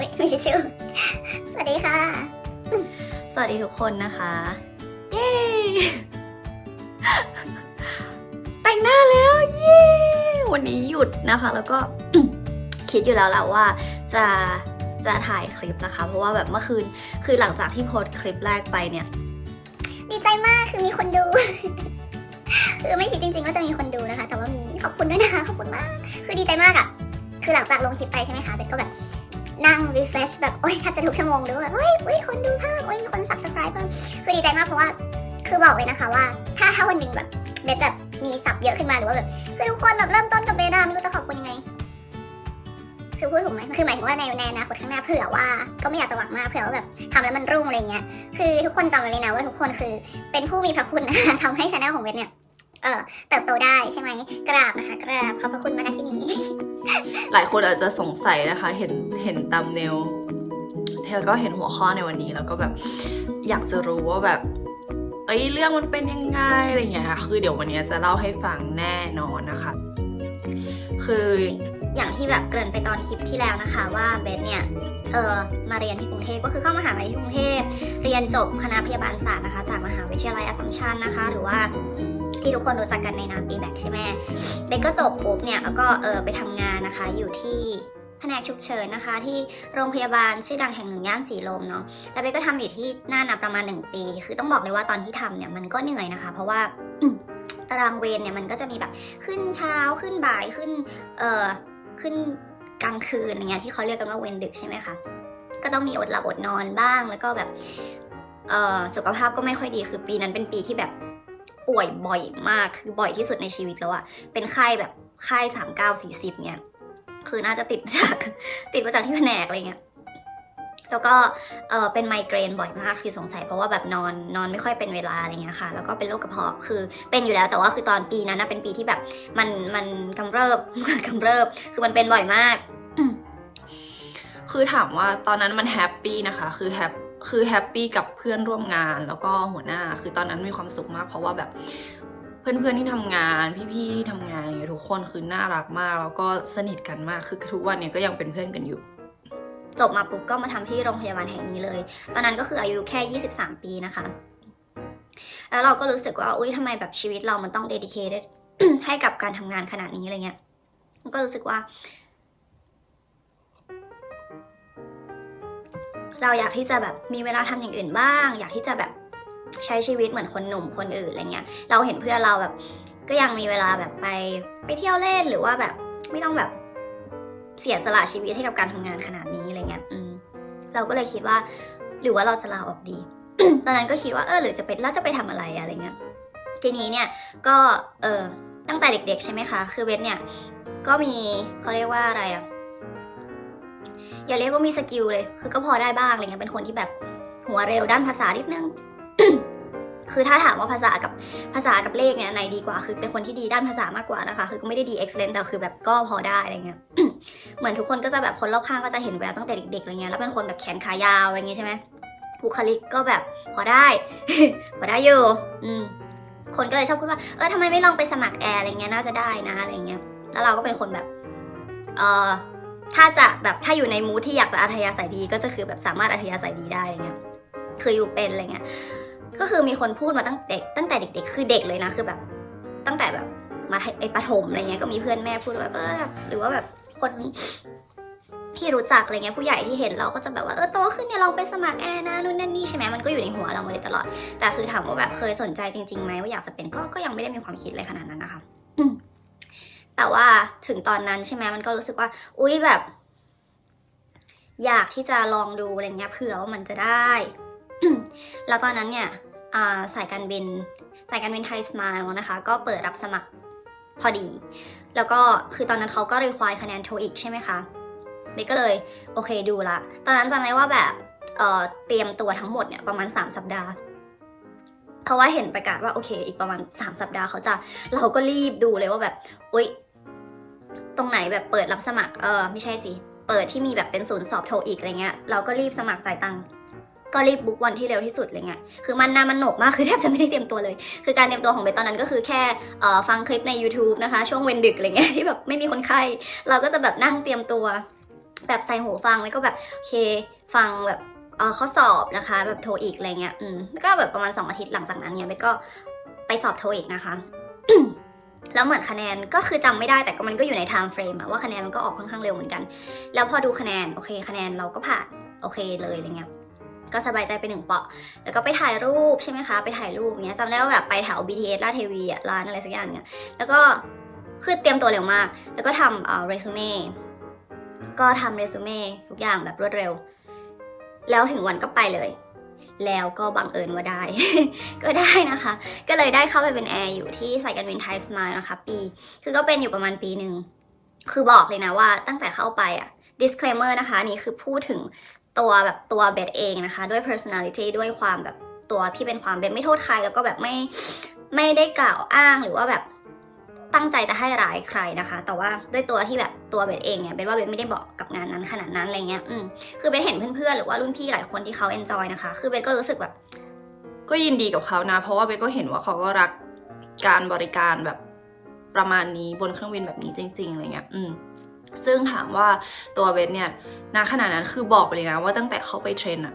อุ้ยไม่ใช่ชื่อสวัสดีค่ะ สวัสดีทุกคนนะคะ เย้ แต่งหน้าแล้ว เย้ วันนี้หยุดนะคะ แล้วก็คิดอยู่แล้วแหละว่าจะจะถ่ายคลิปนะคะ เพราะว่าแบบเมื่อคืน คือหลังจากที่โพสต์คลิปแรกไปเนี่ย ดีใจมากคือมีคนดู คือไม่คิดจริงๆว่าจะมีคนดูนะคะ แต่ว่ามีขอบคุณด้วยนะคะ ขอบคุณมาก คือดีใจมากอะคือหลังจากลงคลิปไปใช่ไหมคะเบสก็แบบ นั่ง refresh แบบ โอ๊ยแทบจะทุกชั่วโมงหรือว่าแบบเฮ้ยเฮ้ยคนดูเพิ่มโอ๊ยมีคน subscribe เพิ่มคือดีใจมากเพราะว่าคือบอกเลยนะคะว่า ถ้าถ้าวันหนึ่งแบบเบสแบบมีสับเยอะขึ้นมาหรือว่าแบบคือทุกคนแบบเริ่มต้นกับเบสอะไม่รู้จะขอบคุณยังไง คือพูดถูกไหมคือหมายถึงว่าในในอนาคตข้างหน้าเผื่อว่าก็ไม่อยากจะหวังมากเผื่อว่าแบบทำแล้วมันรุ่งอะไรเงี้ยคือทุกคนจำไว้เลยนะว่าทุกคนคือเป็นผู้มีพระคุณนะคะทำให้ช anel ของเวทเนี่ยเออเติบโตได้ใช่ไหมกราบนะคะกราบขอบพระคุณมาณที่นี้ หลายคนอาจจะสงสัยนะคะ เห็นเห็นตามเนลแล้วก็เห็นหัวข้อในวันนี้แล้วก็แบบอยากจะรู้ว่าแบบ เอ้ยเรื่องมันเป็นยังไงอะไรอย่างเงี้ยค่ะ คือเดี๋ยววันนี้จะเล่าให้ฟังแน่นอนนะคะ คืออย่างที่แบบเกริ่นไปตอนคลิปที่แล้วนะคะว่าเบสเนี่ยเออมาเรียนที่กรุงเทพก็คือเข้ามหาลัยที่กรุงเทพเรียนจบคณะพยาบาลศาสตร์นะคะ จากมหาวิทยาลัยอัสสัมชัญนะคะ หรือว่า ที่ทุกคนรู้จักกันในนาม a b a c ใช่ไหมเบสก็จบปุ๊บเนี่ยแล้วก็เออไปทำงานนะคะ อยู่ที่แผนกฉุกเฉินนะคะ ที่โรงพยาบาลชื่อดังแห่งหนึ่งย่านสีลมเนาะแล้วเบก็ทำอยู่ที่น่านประมาณ 1 ปี คือต้องบอกเลยว่าตอนที่ทำเนี่ยมันก็เหนื่อยนะคะ เพราะว่าตารางเวรเนี่ยมันก็จะมีแบบขึ้นเช้าขึ้นบ่ายขึ้นเอ่อขึ้นกลางคืนอย่างเงี้ยที่เขาเรียกกันว่าเวรดึกใช่ไหมคะก็ต้องมีอดหลับอดนอนบ้างแล้วก็แบบเอ่อสุขภาพก็ไม่ค่อยดีคือปีนั้นเป็นปีที่แบบ ป่วยบ่อยมากคือบ่อยที่สุดในชีวิตแล้วอะเป็นไข้แบบไข้สามเก้าสี่สิบเนี่ยคือน่าจะติดมาจากติดมาจากที่แผนกอะไรเงี้ยแล้วก็เออเป็นไมเกรนบ่อยมากคือสงสัยเพราะว่าแบบนอนนอนไม่ค่อยเป็นเวลาอะไรเงี้ยค่ะ แล้วก็เป็นโรคกระเพาะคือเป็นอยู่แล้วแต่ว่าคือตอนปีนั้นนะเป็นปีที่แบบมันมันกำเริบกำเริบคือมันเป็นบ่อยมาก คือถามว่าตอนนั้นมันแฮปปี้นะคะ คือแฮป คือแฮปปี้กับเพื่อนร่วมงานแล้วก็หัวหน้า คือตอนนั้นมีความสุขมาก เพราะว่าแบบเพื่อนๆที่ทำงาน พี่ๆที่ทำงานอะไรเงี้ยทุกคนคือน่ารักมาก แล้วก็สนิทกันมากคือทุกวันเนี้ยก็ยังเป็นเพื่อนกันอยู่จบมาปุ๊บก็มาทำที่โรงพยาบาลแห่งนี้เลย ตอนนั้นก็คืออายุแค่ 23 ปีนะคะ แล้วเราก็รู้สึกว่า อุ้ยทำไมแบบชีวิตเรามันต้องเดดิเคทให้กับการทำงานขนาดนี้อะไรเงี้ย ก็รู้สึกว่า เราอยากที่จะแบบมีเวลาทำอย่างอื่นบ้าง อยากที่จะแบบใช้ชีวิตเหมือนคนหนุ่มคนอื่นอะไรเงี้ย เราเห็นเพื่อนเราแบบ ก็ยังมีเวลาแบบไปไปเที่ยวเล่นหรือว่าแบบไม่ต้องแบบเสียสละชีวิตให้กับการทำงานขนาดนี้อะไรเงี้ยอืมเราก็เลยคิดว่า หรือว่าเราจะลาออกดี ตอนนั้นก็คิดว่าเออหรือจะเป็นแล้วจะไปทำอะไรอะไรเงี้ย ทีนี้เนี่ยก็เออตั้งแต่เด็ก ๆ ใช่ไหมคะ คือเวทเนี่ยก็มีเขาเรียกว่าอะไรอะ อย่าเรียกว่ามีสกิลเลย คือก็พอได้บ้างอะไรเงี้ยเป็นคนที่แบบหัวเร็วด้านภาษานิดนึง คือถ้าถามว่าภาษากับภาษากับเลขเนี่ยไหนดีกว่า คือเป็นคนที่ดีด้านภาษามากกว่านะคะ คือก็ไม่ได้ดี excellent แต่คือแบบก็พอได้อะไรเงี้ย เหมือนทุกคนก็จะแบบคนรอบข้างก็จะเห็นแววตั้งแต่เด็กๆอะไรเงี้ย แล้วเป็นคนแบบแขนขายาวอะไรเงี้ยใช่ไหมบุคลิกก็แบบพอได้ พอได้อยู่ อืม คนก็เลยชอบพูดว่า เออทำไมไม่ลองไปสมัครแอร์อะไรเงี้ยน่าจะได้นะอะไรเงี้ย แล้วเราก็เป็นคนแบบ เออ ถ้าจะแบบถ้าอยู่ในมูทที่อยากจะอัธยาศัยดีก็จะคือแบบสามารถอัธยาศัยดีได้อะไรเงี้ยคืออยู่เป็นอะไรเงี้ยก็คือมีคนพูดมาตั้งเด็กตั้งแต่เด็ก ๆ คือเด็กเลยนะคือแบบตั้งแต่แบบมาไอประถมอะไรเงี้ยก็มีเพื่อนแม่พูดแบบเออหรือว่าแบบคนที่รู้จักอะไรเงี้ยผู้ใหญ่ที่เห็นเราก็จะแบบว่าเออโตขึ้นเนี่ยลองไปสมัครแอร์นะนู่นนั่นนี่ใช่ไหมมันก็อยู่ในหัวเรามาเลยตลอด แต่คือถามว่าแบบเคยสนใจจริงๆไหมว่าอยากจะเป็นก็ก็ยังไม่ได้มีความคิดเลยขนาดนั้นนะคะ แต่ว่าถึงตอนนั้นใช่ไหมมันก็รู้สึกว่า อุ้ยแบบ อยากที่จะลองดูอะไรเงี้ยเผื่อว่ามันจะได้ แล้วตอนนั้นเนี่ยสายการบินสายการบินไทยสม l e นะคะ ก็เปิดรับสมัครพอดี แล้วก็คือตอนนั้นเขาก็รีควายคะแนนโทอีกใช่ไหมคะเบกก็เลยโอเคดูละ ตอนนั้นจำได้ว่าแบบเเตรียมตัวทั้งหมดเนี่ยประมาณ 3 สัปดาห์ เพราะว่าเห็นประกาศว่าโอเค อีกประมาณ 3 สัปดาห์เขาจะเราก็รีบดูเลยว่าแบบอุ๊ย ตรงไหนแบบเปิดรับสมัครเออไม่ใช่สิเปิดที่มีแบบเป็นศูนย์สอบโทอีกอะไรเงี้ยเราก็รีบสมัครจ่ายตังค์ก็รีบบุ๊กวันที่เร็วที่สุดอะไรเงี้ย คือมันนามันหนกมาก คือแทบจะไม่ได้เตรียมตัวเลย คือการเตรียมตัวของเบสตอนนั้นก็คือแค่เอ่อฟังคลิปใน YouTube นะคะ ช่วงเวนดึกอะไรเงี้ยที่แบบไม่มีคนไข้ เราก็จะแบบนั่งเตรียมตัว แบบใส่หูฟังแล้วก็แบบโอเค ฟังแบบเข้อสอบนะคะ แบบโทรอีกอะไรเงี้ย อืมแล้วก็แบบประมาณสองอาทิตย์หลังจากนั้นเนี่ยเบสก็ไปสอบโทรอีกนะคะ แล้วเหมือนคะแนนก็คือจำไม่ได้แต่ก็มันก็อยู่ใน time frame อะว่าคะแนนมันก็ออกค่อนข้างเร็วเหมือนกัน แล้วพอดูคะแนนโอเคคะแนนเราก็ผ่านโอเคเลยอะไรเงี้ยก็สบายใจไปหนึ่งเปาะ แล้วก็ไปถ่ายรูปใช่ไหมคะ ไปถ่ายรูปเนี้ยจำได้ว่าแบบไปแถว BTS ลาดเทวีอะร้านอะไรสักอย่างเนี่ยแล้วก็คือเตรียมตัวเร็วมาก แล้วก็ทำเอ่อเรซูเม่ก็ทำเรซูเม่ทุกอย่างแบบรวดเร็ว แล้วถึงวันก็ไปเลย แล้วก็บังเอิญว่าได้ ก็ได้นะคะ ก็เลยได้เข้าไปเป็นแอร์อยู่ที่สายการบินไทยสมายนะคะ ปี คือก็เป็นอยู่ประมาณปีหนึ่ง คือบอกเลยนะว่าตั้งแต่เข้าไปอะ disclaimer นะคะนี่คือพูดถึงตัวแบบตัวเบสเองนะคะ ด้วย personality ด้วยความแบบตัวที่เป็นความเบสไม่โทษใครแล้วก็แบบไม่ไม่ได้กล่าวอ้างหรือว่าแบบ ตั้งใจจะให้ร้ายใครนะคะ แต่ว่าด้วยตัวที่แบบตัวเบสเองเนี่ยเบสว่าเบสไม่ได้บอกกับงานนั้นขนาดนั้นอะไรเงี้ยอืมคือเบสเห็นเพื่อนๆหรือว่ารุ่นพี่หลายคนที่เขา enjoy นะคะ คือเบสก็รู้สึกแบบ ก็ยินดีกับเขานะ เพราะว่าเบสก็เห็นว่าเขาก็รักการบริการแบบประมาณนี้บนเครื่องบินแบบนี้จริงๆอะไรเงี้ยอืมซึ่งถามว่าตัวเบสเนี่ยณขณะนั้นคือบอกไปเลยนะ ว่าตั้งแต่เขาไปเทรนอะ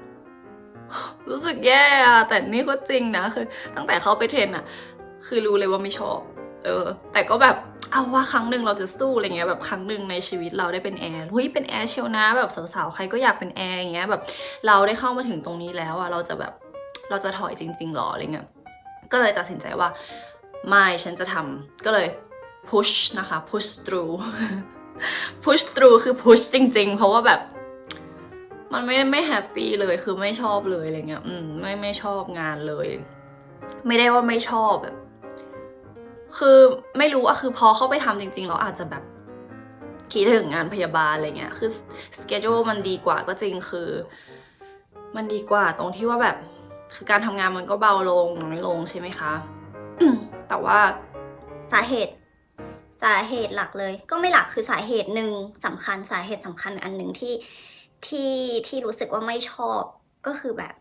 รู้สึกแย่อะแต่นี่ก็จริงนะคือ ตั้งแต่เขาไปเทรนอะคือรู้เลยว่าไม่ชอบ เออ แต่ก็แบบเอาว่าครั้งหนึ่งเราจะสู้อะไรเงี้ยแบบครั้งหนึ่งในชีวิตเราได้เป็นแอร์เฮ้ยเป็นแอร์เชียวนะแบบสาวๆใครก็อยากเป็นแอร์อย่างเงี้ยแบบเราได้เข้ามาถึงตรงนี้แล้วอะเราจะแบบเราจะถอยจริงๆหรออะไรเงี้ยก็เลยตัดสินใจว่าไม่ฉันจะทำก็เลย push นะคะ push through push through คือ push จริง ๆ เพราะว่าแบบ มันไม่ไม่แฮปปี้เลยคือไม่ชอบเลยอะไรเงี้ยอืมไม่ไม่ชอบงานเลย ไม่ได้ว่าไม่ชอบแบบ คือไม่รู้อะคือพอเข้าไปทำจริงๆเราอาจจะแบบคิดถึงงานพยาบาลอะไรเงี้ย คือสเกจ l มันดีกว่าก็จริงคือ มันดีกว่าตรงที่ว่าแบบ คือการทำงานมันก็เบาลงน้อยลงใช่ไหมคะ แต่ว่าสาเหตุ สาเหตุหลักเลย ก็ไม่หลักคือสาเหตุหนึ่งสำคัญสาเหตุสำคัญอันหนึ่งที่ที่ที่รู้สึกว่าไม่ชอบก็คือแบบ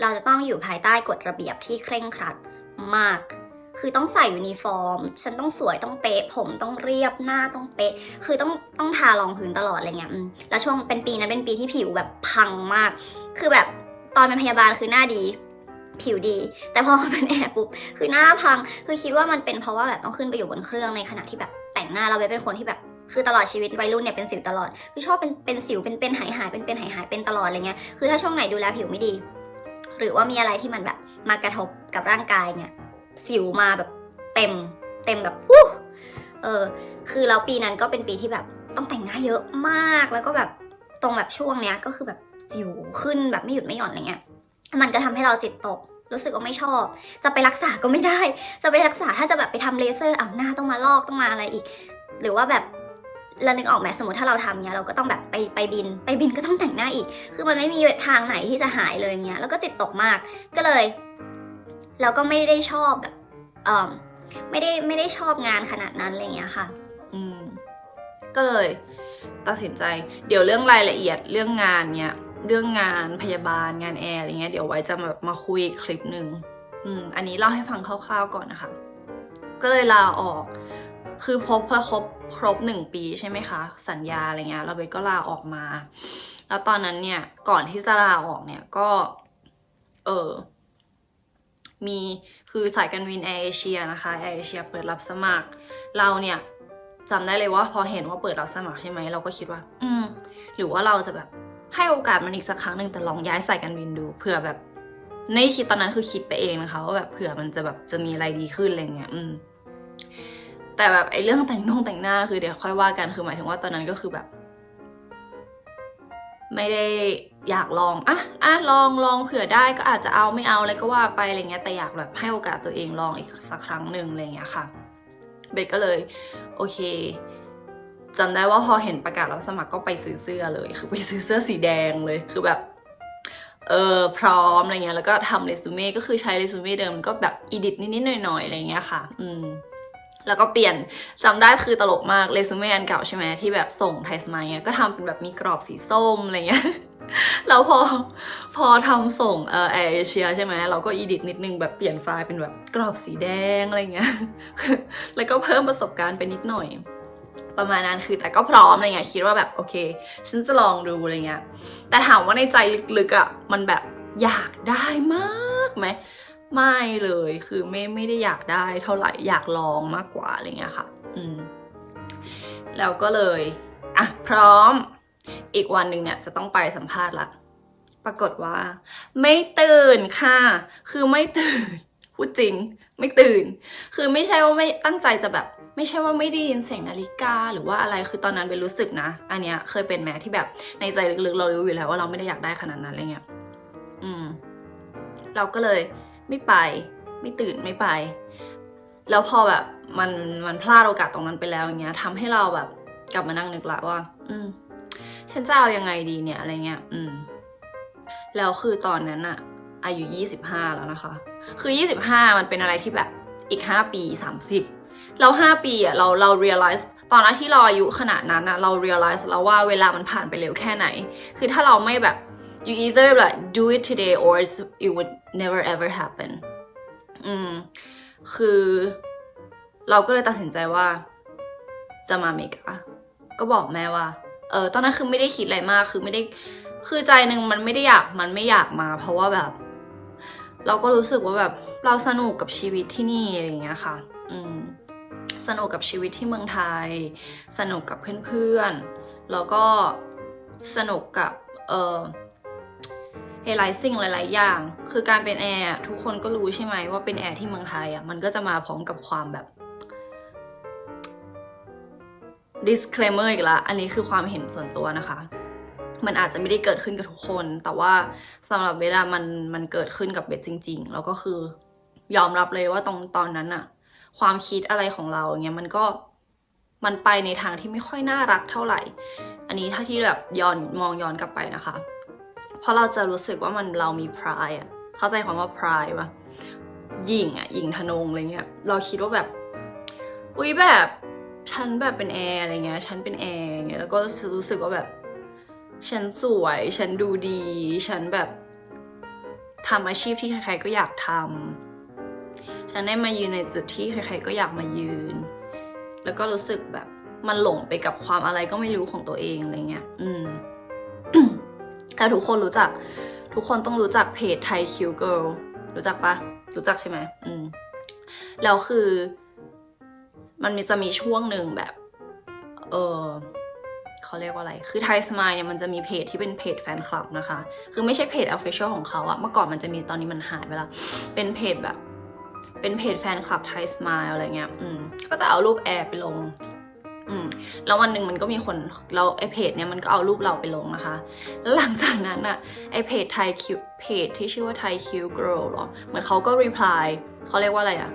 เราจะต้องอยู่ภายใต้กฎระเบียบที่เคร่งครัดมาก คือต้องใส่ยูนิฟอร์ม ฉันต้องสวยต้องเป๊ะ ผมต้องเรียบหน้าต้องเป๊ะ คือต้องต้องทารองพื้นตลอดอะไรเงี้ยแล้วช่วงเป็นปีนั้นเป็นปีที่ผิวแบบพังมาก คือแบบตอนเป็นพยาบาลคือหน้าดีผิวดี แต่พอเป็นแอร์ปุ๊บคือหน้าพัง คือคิดว่ามันเป็นเพราะว่าแบบต้องขึ้นไปอยู่บนเครื่องในขณะที่แบบแต่งหน้าเราเบสเป็นคนที่แบบคือตลอดชีวิตวัยรุ่นเนี่ยเป็นสิวตลอด คือชอบเป็นเป็นสิวเป็นเป็นหายหายเป็นเป็นหายหายเป็นตลอดอะไรเงี้ย คือถ้าช่วงไหนดูแลผิวไม่ดี หรือว่ามีอะไรที่มันแบบมากระทบกับร่างกายเนี่ย สิวมาแบบเต็ม เต็มแบบวู้เออ คือแล้วปีนั้นก็เป็นปีที่แบบต้องแต่งหน้าเยอะมาก แล้วก็แบบตรงแบบช่วงเนี้ยก็คือแบบสิวขึ้นแบบไม่หยุดไม่หย่อนอะไรเงี้ย มันก็ทำให้เราจิตตก รู้สึกว่าไม่ชอบ จะไปรักษาก็ไม่ได้ จะไปรักษาถ้าจะแบบไปทำเลเซอร์เอาหน้าต้องมาลอกต้องมาอะไรอีก หรือว่าแบบเรานึกออกไหมสมมติถ้าเราทำเนี้ยเราก็ต้องแบบไปไปบิน ไปบินก็ต้องแต่งหน้าอีก คือมันไม่มีทางไหนที่จะหายเลยเนี้ย แล้วก็จิตตกมาก ก็เลย เราก็ไม่ได้ชอบแบบเออไม่ได้ไม่ได้ชอบงานขนาดนั้นอะไรเงี้ยค่ะ อืม ก็เลยตัดสินใจ เดี๋ยวเรื่องรายละเอียดเรื่องงานเนี้ยเรื่องงานพยาบาลงานแอร์อะไรเงี้ยเดี๋ยวไว้จะมามาคุยคลิปหนึ่งอืม อันนี้เล่าให้ฟังคร่าวๆก่อนนะคะ ก็เลยลาออก คือพบพอครบครบหนึ่งปีใช่ไหมคะ สัญญาอะไรเงี้ยเราเบสก็ลาออกมา แล้วตอนนั้นเนี่ยก่อนที่จะลาออกเนี่ยก็ เออ มีคือสายการบินแอร์เอเชียนะคะแอร์เอเชียเปิดรับสมัคร เราเนี่ยจำได้เลยว่าพอเห็นว่าเปิดรับสมัครใช่ไหมเราก็คิดว่า อืม หรือว่าเราจะแบบให้โอกาสมันอีกสักครั้งหนึ่งแต่ลองย้ายสายการบินดูเผื่อแบบในคิดตอนนั้นคือคิดไปเองนะคะว่าแบบเผื่อมันจะแบบจะมีอะไรดีขึ้นอะไรเงี้ยอืม แต่แบบไอ้เรื่องแต่งนงแต่งหน้าคือเดี๋ยวค่อยว่ากันคือหมายถึงว่าตอนนั้นก็คือแบบ ไม่ได้อยากลองอะอะลองลองเผื่อได้ก็อาจจะเอาไม่เอาอะไรก็ว่าไปอะไรเงี้ยแต่อยากแบบให้โอกาสตัวเองลองอีกสักครั้งหนึ่งอะไรเงี้ยค่ะเบสก็เลยโอเคจำได้ว่าพอเห็นประกาศรับสมัครก็ไปซื้อเสื้อเลย คือไปซื้อเสื้อสีแดงเลยคือแบบเออพร้อมอะไรเงี้ยแล้วก็ทำเรซูเม่ก็คือใช้เรซูเม่เดิมก็แบบอีดิทนิดๆหน่อยๆอะไรเงี้ยค่ะ อืม แล้วก็เปลี่ยนจำได้คือตลกมากเรซูเม่อันเก่าใช่ไหมที่แบบส่งไทยสมัยก็ทำเป็นแบบมีกรอบสีส้มอะไรเงี้ยแล้วพอพอทำส่งเออแอร์เอเชียใช่ไหมเราก็อีดิทนิดนึงแบบเปลี่ยนไฟล์เป็นแบบกรอบสีแดงอะไรเงี้ยแล้วก็เพิ่มประสบการณ์ไปนิดหน่อย ประมาณนั้นคือแต่ก็พร้อมอะไรเงี้ยคิดว่าแบบโอเค ฉันจะลองดูอะไรเงี้ยแต่ถามว่าในใจลึกๆอะ่ะมันแบบอยากได้มากไหม ไม่เลยคือไม่ไม่ได้อยากได้เท่าไหร่อยากลองมากกว่าอะไรเงี้ยค่ะ อืมแล้วก็เลยอะพร้อม อีกวันหนึ่งเนี่ยจะต้องไปสัมภาษณ์ละปรากฏว่า ไม่ตื่นค่ะ คือไม่ตื่นพูดจริง ไม่ตื่น คือไม่ใช่ว่าไม่ตั้งใจจะแบบ ไม่ใช่ว่าไม่ได้ยินเสียงนาฬิกาหรือว่าอะไรคือตอนนั้นเป็นรู้สึกนะ อันเนี้ยเคยเป็นแม้ที่แบบในใจลึกๆ เรารู้อยู่แล้วว่าเราไม่ได้อยากได้ขนาดนั้นอะไรเงี้ยอืม เราก็เลย ไม่ไป ไม่ตื่นไม่ไป แล้วพอแบบมันมันพลาดโอกาสตรงนั้นไปแล้วอย่างเงี้ยทำให้เราแบบกลับมานั่งนึกละว่า อืม ฉันจะเอายังไงดีเนี่ยอะไรเงี้ย อืม แล้วคือตอนนั้นอะอายุยี่สิบห้าแล้วนะคะ คือยี่สิบห้ามันเป็นอะไรที่แบบอีกห้าปีสามสิบแล้วห้าปีอะเราเรา realize ตอนนั้นที่เราอายุขนาดนั้นอะเรา realize แล้วว่าเวลามันผ่านไปเร็วแค่ไหน คือถ้าเราไม่แบบ you either like do it today or it's- it would never ever happen อืม คือ เราก็เลยตัดสินใจว่า จะมาอเมริกา ก็บอกแม่ว่า เออ ตอนนั้นคือไม่ได้คิดอะไรมาก คือไม่ได้ คือใจหนึ่งมันไม่ได้อยาก มันไม่อยากมา เพราะว่าแบบ เราก็รู้สึกว่าแบบ เราสนุกกับชีวิตที่นี่อะไรอย่างเงี้ยค่ะ อืม สนุกกับชีวิตที่เมืองไทย สนุกกับเพื่อนๆ แล้วก็สนุกกับ เออ หลายๆสิ่งหลาย ๆ อย่าง คือการเป็นแอร์ทุกคนก็รู้ใช่ไหมว่าเป็นแอร์ที่เมืองไทยอะมันก็จะมาพร้อมกับความแบบ disclaimer อีกละ อันนี้คือความเห็นส่วนตัวนะคะ มันอาจจะไม่ได้เกิดขึ้นกับทุกคน แต่ว่าสำหรับเบสอะมันมันเกิดขึ้นกับเบสจริง ๆ แล้วก็คือยอมรับเลยว่าตรงตอนนั้นอะความคิดอะไรของเราอย่างเงี้ยมันก็มันไปในทางที่ไม่ค่อยน่ารักเท่าไหร่ อันนี้ถ้าที่แบบย้อนมองย้อนกลับไปนะคะ เพราะเราจะรู้สึกว่ามันเรามี pride อะเข้าใจความว่า pride ปะหยิ่งอะหยิ่งทะนงอะไรเงี้ยเราคิดว่าแบบอุ้ยแบบฉันแบบเป็นแอร์อะไรเงี้ยฉันเป็นแอร์เงี้ยแล้วก็รู้สึกว่าแบบ ฉันสวย ฉันดูดี ฉันแบบทำอาชีพที่ใครๆก็อยากทำฉันได้มายืนในจุดที่ใครๆก็อยากมายืน แล้วก็รู้สึกแบบมันหลงไปกับความอะไรก็ไม่รู้ของตัวเองอะไรเงี้ย อืม แล้วทุกคนรู้จัก ทุกคนต้องรู้จักเพจไทยคิวเกิลรู้จักปะรู้จักใช่ไหมอืมแล้วคือ มันมีจะมีช่วงหนึ่งแบบ เออเขาเรียกว่าอะไร คือไทยสมายเนี่ยมันจะมีเพจที่เป็นเพจแฟนคลับนะคะ คือไม่ใช่เพจ official ของเขาอะเมื่อก่อนมันจะมีตอนนี้มันหายไปแล้วเป็นเพจแบบ เป็นเพจแฟนคลับไทยสมายอะไรเงี้ย อืม ก็จะเอารูปแอร์ไปลง อืม แล้ววันหนึ่งมันก็มีคนเราไอเพจเนี่ยมันก็เอารูปเราไปลงนะคะ แล้วหลังจากนั้นอะไอเพจไทยคิวเพจที่ชื่อว่าไทยคิวเกิลหรอ เหมือนเขาก็รีプライเขาเรียกว่าอะไรอะ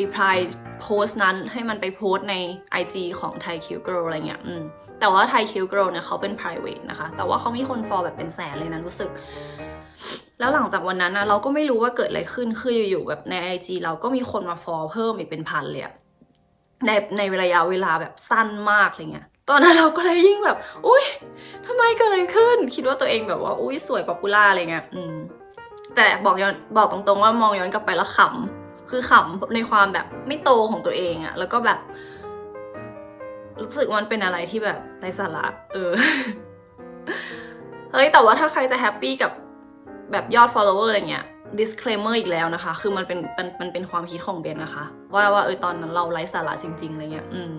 รีプライโพสต์นั้นให้มันไปโพสต์ใน IG ของไทยคิวเกิลอะไรเงี้ย อืม แต่ว่าไทยคิวเกิลเนี่ยเขาเป็น private นะคะ แต่ว่าเขามีคนฟอลแบบเป็นแสนเลยนะรู้สึก แล้วหลังจากวันนั้นนะเราก็ไม่รู้ว่าเกิดอะไรขึ้น คืออยู่ๆแบบใน IG เราก็มีคนมาฟอลเพิ่มอีกเป็นพันเลยอะ ในในระยะเวลาแบบสั้นมากอะไรเงี้ย ตอนนั้นเราก็เลยยิ่งแบบ อุ้ยทำไมเกิดอะไรขึ้น คิดว่าตัวเองแบบว่า อุ้ยสวยป๊อปปูล่าอะไรเงี้ย อืม แต่บอกย้อนบอกตรงๆว่ามองย้อนกลับไปแล้วขำ คือขำในความแบบไม่โตของตัวเองอะแล้วก็แบบ รู้สึกมันเป็นอะไรที่แบบไร้สาระ เออ เฮ้ย แต่ว่าถ้าใครจะแฮปปี้กับแบบยอด follower อะไรเงี้ย disclaimer อีกแล้วนะคะ คือมันเป็นมันมันเป็นความคิดของเบนนะคะ ว่าว่าเออตอนนั้นเราไร้สาระจริงๆอะไรเงี้ย อืม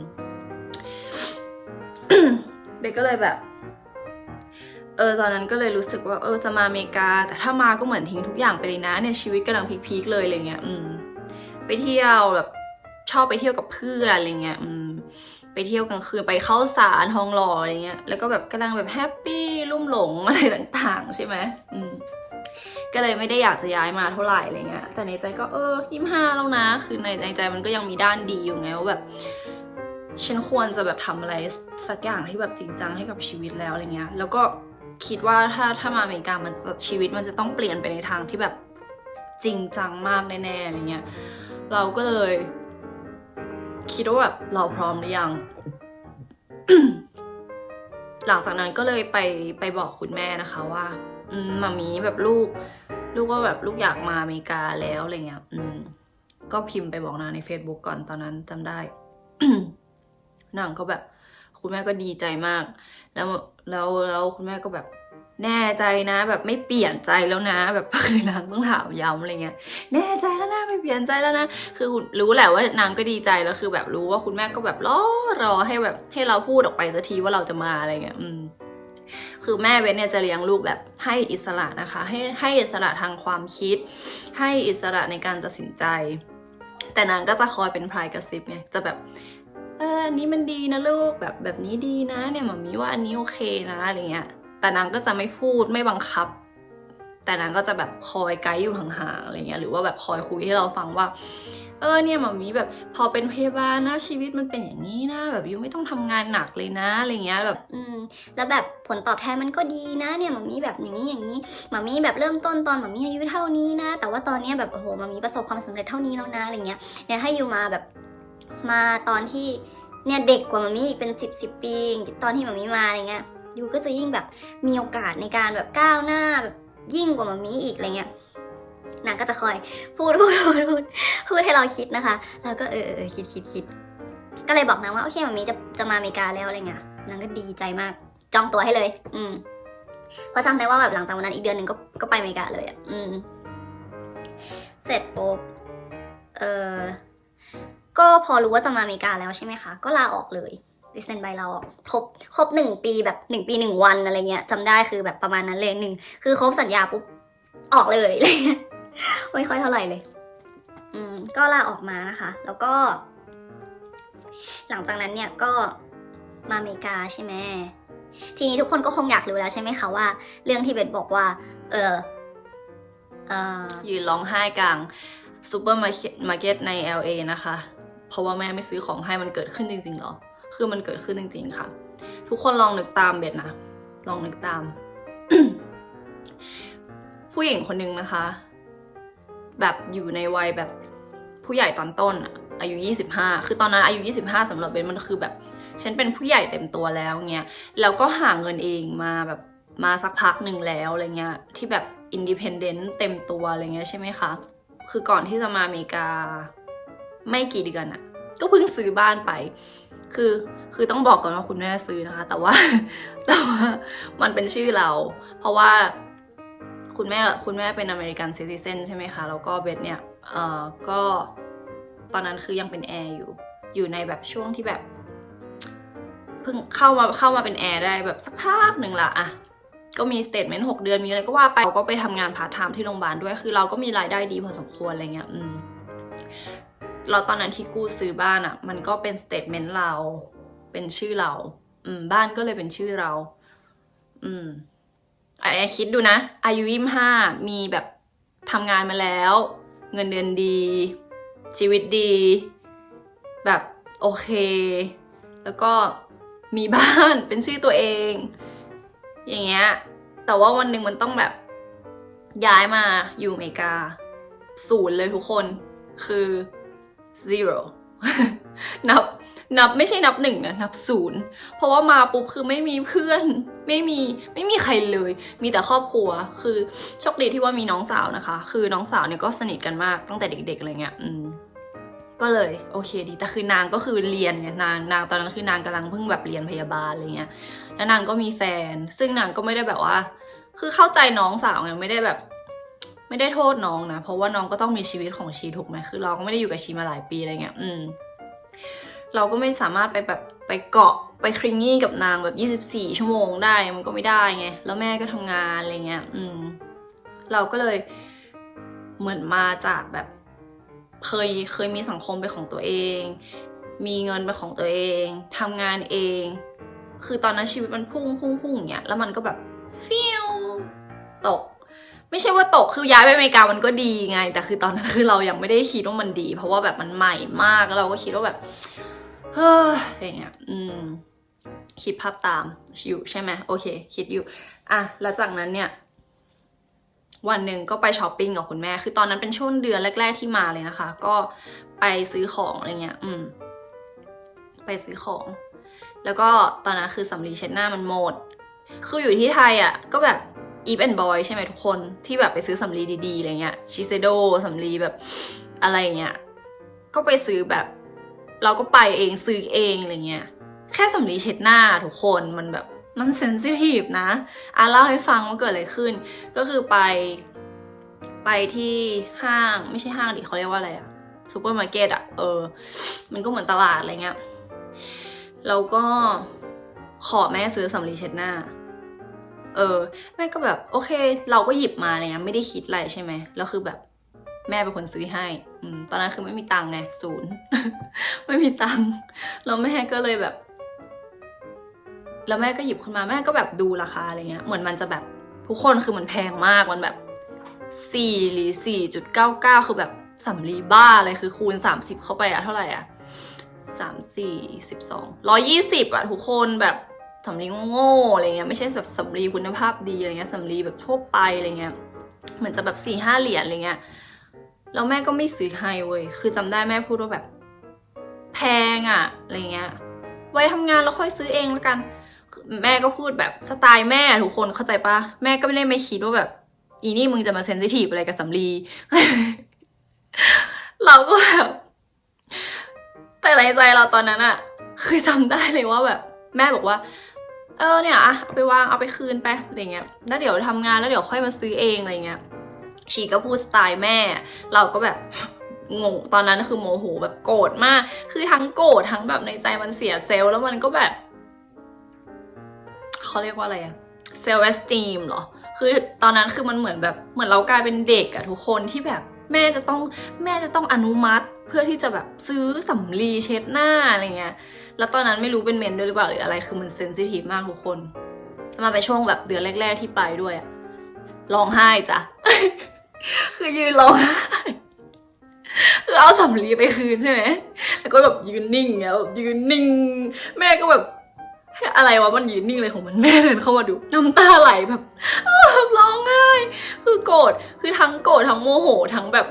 เบนก็เลยแบบ เออตอนนั้นก็เลยรู้สึกว่า เออจะมาอเมริกา แต่ถ้ามาก็เหมือนทิ้งทุกอย่างไปเลยนะ เนี่ยชีวิตกำลังพีคๆเลยอะไรเงี้ย อืม ไปเที่ยวแบบชอบไปเที่ยวกับเพื่อนอะไรเงี้ย อืม ไปเที่ยวกลางคืนไปเข้าสารทองหล่ออะไรเงี้ย แล้วก็แบบกำลังแบบแฮปปี้ลุ่มหลงอะไรต่าง ๆ ใช่ไหมอืม ก็เลยไม่ได้อยากจะย้ายมาเท่าไหร่อะไรเงี้ยแต่ในใจก็เออยี่ห้าแล้วนะ คือในในใจมันก็ยังมีด้านดีอยู่ไงว่าแบบฉันควรจะแบบทำอะไรสักอย่างที่แบบจริงจังให้กับชีวิตแล้วอะไรเงี้ย แล้วก็คิดว่าถ้าถ้ามาอเมริกามันชีวิตมันจะต้องเปลี่ยนไปในทางที่แบบจริงจังมากแน่ๆอะไรเงี้ย เราก็เลย คิดว่าแบบเราพร้อมหรือยัง หลังจากนั้นก็เลยไปไปบอกคุณแม่นะคะว่า มมามีแบบลูก ลูกว่าแบบลูกอยากมาอเมริกาแล้วอะไรเงี้ย อืม ก็พิมพ์ไปบอกนางใน Facebook ก่อนตอนนั้นจำได้นางก็แบบ คุณแม่ก็ดีใจมาก แล้วแล้วแล้วคุณแม่ก็แบบแน่ใจนะ แบบไม่เปลี่ยนใจแล้วนะ แบบคือนางต้องถามย้ำอะไรเงี้ยแน่ใจแล้วนะไม่เปลี่ยนใจแล้วนะคือรู้แหละว่านางก็ดีใจแล้วคือแบบรู้ว่าคุณแม่ก็แบบรอรอให้แบบให้เราพูดออกไปสักทีว่าเราจะมาอะไรเงี้ย อืม คือแม่เบนเนี่ยจะเลี้ยงลูกแบบให้อิสระนะคะ ให้ให้อิสระทางความคิด ให้อิสระในการตัดสินใจ แต่นางก็จะคอยเป็นพรายกระซิบไงจะแบบเออนนี้มันดีนะลูกแบบแบบนี้ดีนะ เนี่ยหมามีว่าอันนี้โอเคนะอะไรเงี้ย แต่นางก็จะไม่พูดไม่บังคับ แต่นางก็จะแบบคอยไกด์อยู่ห่างๆอะไรเงี้ยหรือว่าแบบคอยคุยให้เราฟังว่า เออเนี่ยหมามีแบบพอเป็นพยาบาลนะชีวิตมันเป็นอย่างนี้นะ แบบยูไม่ต้องทำงานหนักเลยนะอะไรเงี้ยแบบอืมแล้วแบบผลตอบแทนมันก็ดีนะเนี่ยหมามีแบบอย่างนี้อย่างนี้หมามีแบบเริ่มต้นตอนหมามีอายุเท่านี้นะ แต่ว่าตอนเนี้ยแบบโอ้โหหมามีประสบความสำเร็จเท่านี้แล้วนะอะไรเงี้ยเนี่ยให้ยูมาแบบมาตอนที่เนี่ยเด็กกว่าหมามีอีกเป็นสิบสิบปีตอนที่หมามีมาอะไรเงี้ยยูก็จะยิ่งแบบมีโอกาสในการแบบก้าวหน้าแบบยิ่งกว่าหมามีอีกอะไรเงี้ย นางก็จะคอยพูดพูดพูดพูดพูดให้เราคิดนะคะ แล้วก็เออเออคิดคิดคิดก็เลยบอกนางว่าโอเคมามีจะจะมาอเมริกาแล้วอะไรเงี้ยนางก็ดีใจมาก จองตัวให้เลย อืมเพราะจำได้ว่าแบบหลังจากวันนั้นอีกเดือนหนึ่งก็ก็ไปอเมริกาเลยอะอืม เสร็จปุ๊บเออก็พอรู้ว่าจะมาอเมริกาแล้วใช่ไหมคะ ก็ลาออกเลยดิเซนใบลาออกครบครบหนึ่งปีแบบหนึ่งปีหนึ่งวันอะไรเงี้ยจำได้คือแบบประมาณนั้นเลยหนึ่งคือครบสัญญาปุ๊บออกเลยอะไรเงี้ย ไม่ค่อยเท่าไหร่เลย อืม ก็ลาออกมานะคะ แล้วก็ หลังจากนั้นเนี่ยก็มาอเมริกาใช่ไหมทีนี้ทุกคนก็คงอยากรู้แล้วใช่ไหมคะว่า เรื่องที่เบนบอกว่า เออเออยืนร้องไห้กลางซูเปอร์มาร์เก็ตมาร์เก็ตใน LA นะคะ เพราะว่าแม่ไม่ซื้อของให้มันเกิดขึ้นจริงๆหรอ คือมันเกิดขึ้นจริง ๆ ค่ะ ทุกคนลองนึกตามเบ็ดนะ ลองนึกตาม ผู้หญิงคนหนึ่งนะคะ แบบอยู่ในวัยแบบผู้ใหญ่ตอนต้นอะอายุ 25 คือตอนนั้นอายุ 25สำหรับเบนมันคือแบบ ฉันเป็นผู้ใหญ่เต็มตัวแล้วเงี้ยแล้วก็หาเงินเองมาแบบมาสักพักหนึ่งแล้วอะไรเงี้ยที่แบบอินดิเพนเดนต์เต็มตัวอะไรเงี้ยใช่ไหมคะ คือก่อนที่จะมาอเมริกาไม่กี่เดือนอะก็เพิ่งซื้อบ้านไป คือคือต้องบอกก่อนว่าคุณแม่ซื้อนะคะ แต่ว่าแต่ว่ามันเป็นชื่อเรา เพราะว่า คุณแม่คุณแม่เป็นอเมริกันซิติเซนใช่ไหมคะ แล้วก็เบสเนี่ยเอ่อก็ตอนนั้นคือยังเป็นแอร์อยู่ อยู่ในแบบช่วงที่แบบเพิ่งเข้ามาเข้ามาเป็นแอร์ได้แบบสักพักหนึ่งละอะก็มีสเตทเมนต์หกเดือนมีอะไรก็ว่าไปเราก็ไปทำงานพาร์ทไทม์ที่โรงพยาบาลด้วย คือเราก็มีรายได้ดีพอสมควรอะไรเงี้ย อืมเราตอนนั้นที่กู้ซื้อบ้านอะ่ะ มันก็เป็นสเตทเมนต์เรา เป็นชื่อเรา อืม บ้านก็เลยเป็นชื่อเรา อืม ไอ้คิดดูนะ อายุยี่ห้ามีแบบทำงานมาแล้ว เงินเดือนดี ชีวิตดี แบบโอเค แล้วก็มีบ้านเป็นชื่อตัวเอง อย่างเงี้ย แต่ว่าวันหนึ่งมันต้องแบบย้ายมาอยู่อเมริกา ศูนย์เลยทุกคนคือ zero นับนับไม่ใช่นับหนึ่งนะนับศูนย์เพราะว่ามาปุ๊บคือไม่มีเพื่อน ไม่มีไม่มีใครเลย มีแต่ครอบครัว คือโชคดีที่ว่ามีน้องสาวนะคะ คือน้องสาวเนี่ยก็สนิทกันมากตั้งแต่เด็กๆอะไรเงี้ยอืมก็เลยโอเคดีแต่คือนางก็คือเรียนไงนางนางตอนนั้นคือนางกำลังเพิ่งแบบเรียนพยาบาลอะไรเงี้ยแล้วนางก็มีแฟน ซึ่งนางก็ไม่ได้แบบว่า คือเข้าใจน้องสาวไงไม่ได้แบบ ไม่ได้โทษน้องนะ เพราะว่าน้องก็ต้องมีชีวิตของชีถูกไหมคือเราก็ไม่ได้อยู่กับชีมาหลายปีอะไรเงี้ย อืม เราก็ไม่สามารถไปแบบไปเกาะไปคริงงี้กับนางแบบ 24 ชั่วโมงได้มันก็ไม่ได้ไง แล้วแม่ก็ทำงานอะไรเงี้ย อืม เราก็เลยเหมือนมาจากแบบเคยเคยมีสังคมเป็นของตัวเอง มีเงินเป็นของตัวเองทำงานเอง คือตอนนั้นชีวิตมันพุ่งพุ่งพุ่งอย่างเงี้ย แล้วมันก็แบบฟิวตก ไม่ใช่ว่าตกคือย้ายไปอเมริกามันก็ดีไง แต่คือตอนนั้นคือเรายังไม่ได้คิดว่ามันดี เพราะว่าแบบมันใหม่มากแล้วเราก็คิดว่าแบบเฮ้ยอย่างเงี้ยอืมคิดภาพตามอยู่ใช่ไหมโอเค คิดอยู่ อะแล้วจากนั้นเนี่ย วันหนึ่งก็ไปช้อปปิ้งกับคุณแม่ คือตอนนั้นเป็นช่วงเดือนแรก ๆที่มาเลยนะคะ ก็ไปซื้อของอะไรเงี้ย อืม ไปซื้อของ แล้วก็ตอนนั้นคือสำลีเช็ดหน้ามันหมด คืออยู่ที่ไทยอะ ก็แบบ อีฟแอนบอยใช่ไหมทุกคนที่แบบไปซื้อสำลีดีๆอะไรเงี้ยชิเซโดสำลีแบบอะไรเงี้ยก็ไปซื้อแบบ เราก็ไปเองซื้อเองอะไรเงี้ยแค่สำลีเช็ดหน้าทุกคนมันแบบมันเซนซิทีฟนะอะเล่าให้ฟังว่าเกิดอะไรขึ้น ก็คือไป ไปที่ห้างไม่ใช่ห้างดิเขาเรียกว่าอะไรอะซูเปอร์มาร์เก็ตอะเออ มันก็เหมือนตลาดอะไรเงี้ยแล้วก็ขอแม่ซื้อสำลีเช็ดหน้า เออ แม่ก็แบบโอเค เราก็หยิบมาเงี้ยไม่ได้คิดอะไรใช่ไหมแล้วคือแบบแม่เป็นคนซื้อให้อืตอนนั้นคือไม่มีตังค์ไงศูนย์ ไม่มีตังค์แล้วแม่ก็เลยแบบ แล้วแม่ก็หยิบขึ้นมาแม่ก็แบบดูราคาอะไรเงี้ย เหมือนมันจะแบบทุกคนคือมันแพงมากมันแบบสี่หรือสี่จุดเก้าเก้าคือแบบสำลีบ้าเลยคือคูณสามสิบเข้าไปอะเท่าไหร่อะสามสี่สิบสองร้อยี่สิบอะทุกคนแบบ สำลีโง่ๆอะไรเงี้ยไม่ใช่แบบสำลีคุณภาพดีอะไรเงี้ยสำลีแบบทั่วไปอะไรเงี้ยเหมือนจะแบบสี่ห้าเหรียญอะไรเงี้ยแล้วแม่ก็ไม่ซื้อให้เว้ยคือจำได้แม่พูดว่าแบบ แพงอะอะไรเงี้ย ไว้ทำงานแล้วค่อยซื้อเองแล้วกัน แม่ก็พูดแบบสไตล์แม่ทุกคนเข้าใจปะแม่ก็ไม่ได้ไม่คิดว่าแบบ อีนี่มึงจะมาเซนซิทีฟอะไรกับสำลีเราก็แบบแต่ในใจเราตอนนั้นอะคือจำได้เลยว่าแบบ แม่บอกว่า เออเนี่ยอะเอาไปวางเอาไปคืนไปอะไรเงี้ยแล้วเดี๋ยวทำงานแล้วเดี๋ยวค่อยมาซื้อเองอะไรเงี้ยชีก็พูดสไตล์แม่ เราก็แบบงงตอนนั้นคือโมโหแบบโกรธมาก คือทั้งโกรธทั้งแบบในใจมันเสียเซลล์แล้วมันก็แบบเขาเรียกว่าอะไรอะเซลล์เอสตีมเหรอ คือตอนนั้นคือมันเหมือนแบบเหมือนเรากลายเป็นเด็กอะทุกคนที่แบบแม่จะต้องแม่จะต้องอนุมัติเพื่อที่จะแบบซื้อสำลีเช็ดหน้าอะไรเงี้ย แล้วตอนนั้นไม่รู้เป็นเมนด้วยหรือเปล่าหรืออะไร คือมันเซนซิทีฟมากทุกคนมาไปนช่วงแบบเดือนแรก ๆที่ไปด้วยอะร้องไห้จ้ะ คือยืนร้องไห้คือเอาสำลีไปคืนใช่ไหม แล้วก็แบบยืนนิ่งเงี้ยแบบยืนนิ่ง แม่ก็แบบอะไรวะมันยืนนิ่งเลยของมันแม่เดินเข้ามาดูน้ำตาไหลแบบร้องไห้คือโกรธคือทั้งโกรธทั้งโมโหทั้งแบบ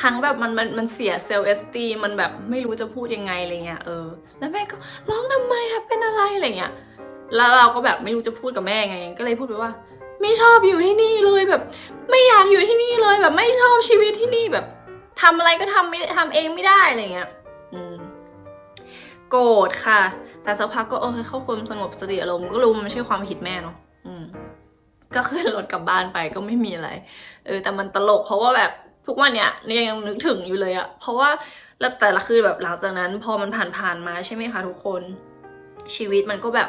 ทั้งแบบมันมันมันเสียเซลล์เอสตีมันแบบไม่รู้จะพูดยังไงอะไรเงี้ยเออ แล้วแม่ก็ร้องทำไมอะเป็นอะไรอะไรเงี้ยแล้วเราก็แบบไม่รู้จะพูดกับแม่ไง ก็เลยพูดไปว่า ไม่ชอบอยู่ที่นี่เลยแบบ ไม่อยากอยู่ที่นี่เลยแบบไม่ชอบชีวิตที่นี่แบบทำอะไรก็ทำไม่ทำเองไม่ได้อะไรเงี้ยอืมโกรธค่ะ แต่สักพักก็เออเข้าความสงบสติอารมณ์ก็รู้มันไม่ใช่ความผิดแม่เนาะอืมก็ขึ้นรถกลับบ้านไปก็ไม่มีอะไร เออ แต่มันตลกเพราะว่าแบบ ทุกวันเนี้ยยังนึกถึงอยู่เลยอะเพราะว่าแล้วแต่ละคือแบบหลังจากนั้นพอมันผ่านผ่านมาใช่ไหมคะทุกคน ชีวิตมันก็แบบ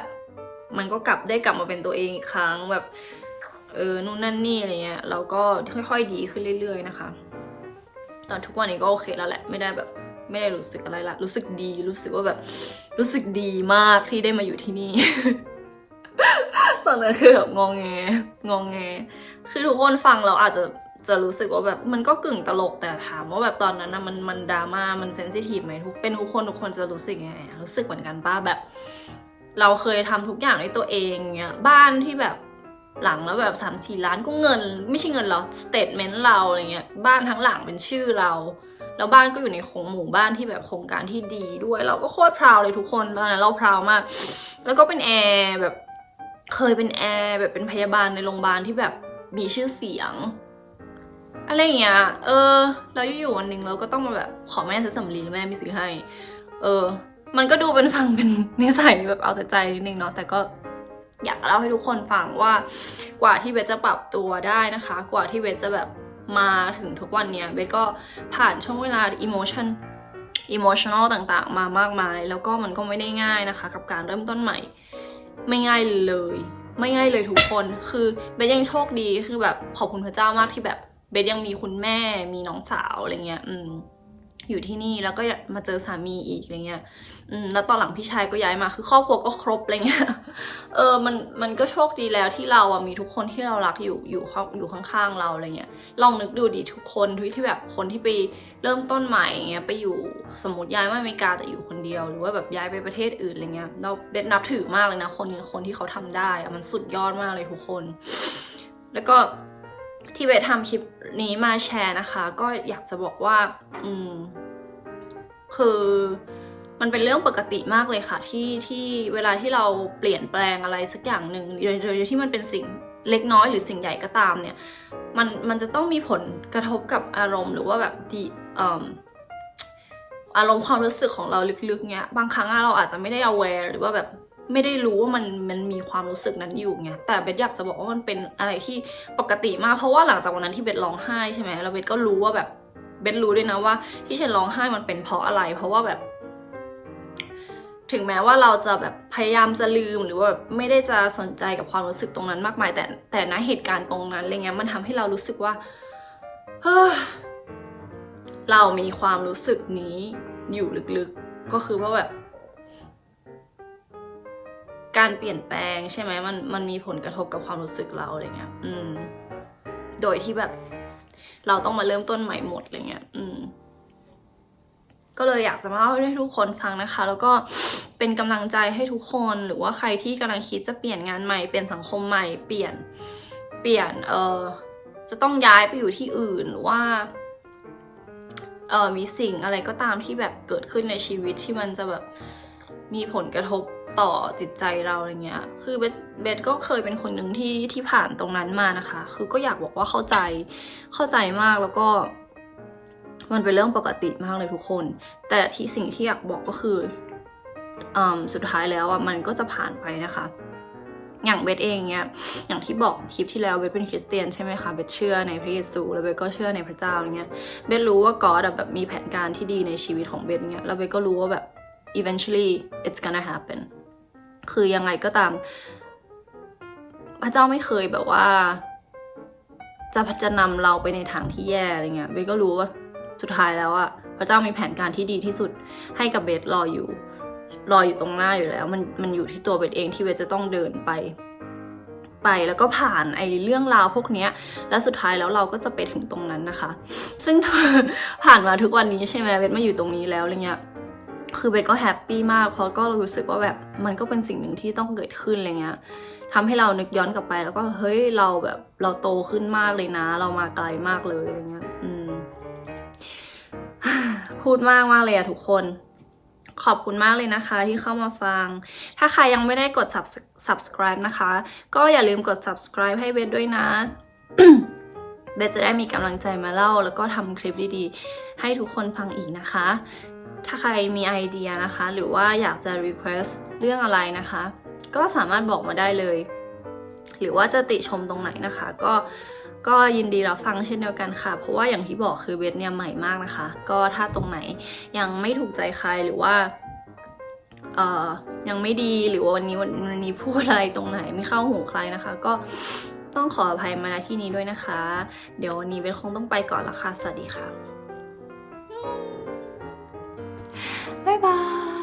มันก็กลับได้กลับมาเป็นตัวเองอีกครั้งแบบเออนู่นนั่นนี่อะไรเงี้ยเราก็ค่อยๆดีขึ้นเรื่อย ๆ นะคะ ตอนทุกวันนี้ก็โอเคแล้วแหละไม่ได้แบบไม่ได้รู้สึกอะไรละรู้สึกดี รู้สึกว่าแบบ รู้สึกดีมากที่ได้มาอยู่ที่นี่ ตอนนั้นคือแบบงองแงงองแง คือทุกคนฟังเราอาจจะ จะรู้สึกว่าแบบมันก็กึ่งตลกแต่ถามว่าแบบตอนนั้นนะมันมันดราม่ามันเซนซิทีฟไหมทุกเป็นทุกคนทุกคนจะรู้สึกยังไงรู้สึกเหมือนกันป้าแบบ เราเคยทำทุกอย่างด้วยตัวเองเงี้ยบ้านที่แบบหลังแล้วแบบสามสี่ล้านก็เงิน ไม่ใช่เงินเราสเตทเมนต์เราอะไรเงี้ยบ้านทั้งหลังเป็นชื่อเรา แล้วบ้านก็อยู่ในโครงหมู่บ้านที่แบบโครงการที่ดีด้วย เราก็โคตรพราวเลยทุกคนตอนนั้นเราพราวมาก แล้วก็เป็นแอร์แบบเคยเป็นแอร์แบบเป็นพยาบาลในโรงพยาบาลที่แบบมีชื่อเสียง อะไรอย่างเงี้ย เออ แล้วอยู่ๆวันหนึ่งเราก็ต้องมาแบบขอแม่ซื้อสำลีแล้วแม่ไม่ซื้อให้ เออ มันก็ดูเป็นฟังเป็นนิสัยแบบเอาแต่ใจนิดนึงเนาะ แต่ก็อยากเล่าให้ทุกคนฟังว่ากว่าที่เบสจะปรับตัวได้นะคะ กว่าที่เบสจะแบบมาถึงทุกวันเนี้ยเบสก็ผ่านช่วงเวลา emotion emotional ต่างๆ มามากมาย แล้วก็มันก็ไม่ได้ง่ายนะคะ กับการเริ่มต้นใหม่ ไม่ง่ายเลย ไม่ง่ายเลยทุกคน คือเบสยังโชคดีคือแบบขอบคุณพระเจ้ามากที่แบบ เบสยังมีคุณแม่มีน้องสาวอะไรเงี้ย อืม อยู่ที่นี่แล้วก็มาเจอสามีอีกอะไรเงี้ย อืม แล้วตอนหลังพี่ชายก็ย้ายมา คือครอบครัวก็ครบอะไรเงี้ย เออ มัน มันก็โชคดีแล้วที่เราอะมีทุกคนที่เรารักอยู่ อยู่ข้างอยู่ข้างๆเราอะไรเงี้ย ลองนึกดูดิทุกคนที่ที่แบบคนที่ไปเริ่มต้นใหม่เงี้ย ไปอยู่สมมติย้ายมาอเมริกาแต่อยู่คนเดียว หรือว่าแบบย้ายไปประเทศอื่นอะไรเงี้ย เราเบสนับถือมากเลยนะคนคนที่เขาทำได้อะมันสุดยอดมากเลยทุกคน แล้วก็ ที่เบสทำคลิปนี้มาแชร์นะคะ ก็อยากจะบอกว่า อืม คือมันเป็นเรื่องปกติมากเลยค่ะ ที่ที่เวลาที่เราเปลี่ยนแปลงอะไรสักอย่างหนึ่งโดยโดยที่มันเป็นสิ่งเล็กน้อยหรือสิ่งใหญ่ก็ตามเนี่ย มันมันจะต้องมีผลกระทบกับอารมณ์หรือว่าแบบดีเอ่ออารมณ์ความรู้สึกของเราลึกๆเนี้ย บางครั้งเราอาจจะไม่ได้ aware หรือว่าแบบ ไม่ได้รู้ว่ามันมันมีความรู้สึกนั้นอยู่ไงแต่เบสอยากจะบอกว่ามันเป็นอะไรที่ปกติมากเพราะว่าหลังจากวันนั้นที่เบสร้องไห้ใช่ไหมแล้วเบสก็รู้ว่าแบบเบสรู้ด้วยนะว่า ที่ฉันร้องไห้มันเป็นเพราะอะไร เพราะว่าแบบ ถึงแม้ว่าเราจะแบบพยายามจะลืมหรือว่าแบบไม่ได้จะสนใจกับความรู้สึกตรงนั้นมากมาย แต่แต่ณเหตุการณ์ตรงนั้นอะไรเงี้ยมันทำให้เรารู้สึกว่าเฮ้อเรามีความรู้สึกนี้อยู่ลึกๆ ก็คือว่าแบบ การเปลี่ยนแปลงใช่ไหมมันมันมีผลกระทบกับความรู้สึกเราอะไรเงี้ย อืม โดยที่แบบ เราต้องมาเริ่มต้นใหม่หมดอะไรเงี้ย อืม ก็เลยอยากจะมาเล่าให้ทุกคนฟังนะคะ แล้วก็เป็นกำลังใจให้ทุกคนหรือว่าใครที่กำลังคิดจะเปลี่ยนงานใหม่เปลี่ยนสังคมใหม่เปลี่ยน เปลี่ยน เออจะต้องย้ายไปอยู่ที่อื่นหรือว่าเออมีสิ่งอะไรก็ตามที่แบบเกิดขึ้นในชีวิตที่มันจะแบบมีผลกระทบ ต่อจิตใจเราอะไรเงี้ย คือเบสเบสก็เคยเป็นคนหนึ่งที่ที่ผ่านตรงนั้นมานะคะ คือก็อยากบอกว่าเข้าใจ เข้าใจมากแล้วก็ มันเป็นเรื่องปกติมากเลยทุกคน แต่ที่สิ่งที่อยากบอกก็คืออสุดท้ายแล้วอะมันก็จะผ่านไปนะคะ อย่างเบสเองเนี่ยอย่างที่บอกคลิปที่แล้วเบสเป็นคริสเตียนใช่ไหมคะ เบสเชื่อในพระเยซู แล้วเบสก็เชื่อในพระเจ้าอย่างเงี้ย เบสรู้ว่าก็อดแบบมีแผนการที่ดีในชีวิตของเบสเนี่ยแล้วเบสก็รู้ว่าแบบ eventually it's gonna happen คือยังไงก็ตาม พระเจ้าไม่เคยแบบว่า จะจะนำเราไปในทางที่แย่อะไรเงี้ยเบสก็รู้ว่าสุดท้ายแล้วอะพระเจ้ามีแผนการที่ดีที่สุดให้กับเบสรออยู่ รออยู่ตรงหน้าอยู่แล้ว มันมันอยู่ที่ตัวเบสเองที่เบสจะต้องเดินไป ไปแล้วก็ผ่านไอ้เรื่องราวพวกเนี้ย แล้วสุดท้ายแล้วเราก็จะไปถึงตรงนั้นนะคะ ซึ่งผ่านมาทุกวันนี้ใช่ไหมเบสมาอยู่ตรงนี้แล้วอะไรเงี้ย คือเบสก็แฮปปี้มาก เพราะก็รู้สึกว่าแบบมันก็เป็นสิ่งหนึ่งที่ต้องเกิดขึ้นอะไรเงี้ยทำให้เรานึกย้อนกลับไป แล้วก็เฮ้ยเราแบบเราโตขึ้นมากเลยนะ เรามาไกลมากเลยอะไรเงี้ย อืม พูดมากมากเลยอะทุกคนขอบคุณมากเลยนะคะที่เข้ามาฟัง ถ้าใครยังไม่ได้กด sub subscribe นะคะ ก็อย่าลืมกด subscribe ให้เบสด้วยนะ เบสจะได้มีกำลังใจมาเล่า แล้วก็ทำคลิปดีๆ ให้ทุกคนฟังอีกนะคะ ถ้าใครมีไอเดียนะคะ หรือว่าอยากจะ request เรื่องอะไรนะคะ ก็สามารถบอกมาได้เลย หรือว่าจะติชมตรงไหนนะคะ ก็ก็ยินดีรับฟังเช่นเดียวกันค่ะ เพราะว่าอย่างที่บอกคือเบสเนี่ยใหม่มากนะคะ ก็ถ้าตรงไหนยังไม่ถูกใจใครหรือว่าเอ่อยังไม่ดีหรือว่าวันนี้วันนนี้พูดอะไรตรงไหนไม่เข้าหูใครนะคะ ก็ต้องขออภัยมาณที่นี้ด้วยนะคะ เดี๋ยววันนี้เบสคงต้องไปก่อนละค่ะ สวัสดีค่ะ บ๊ายบาย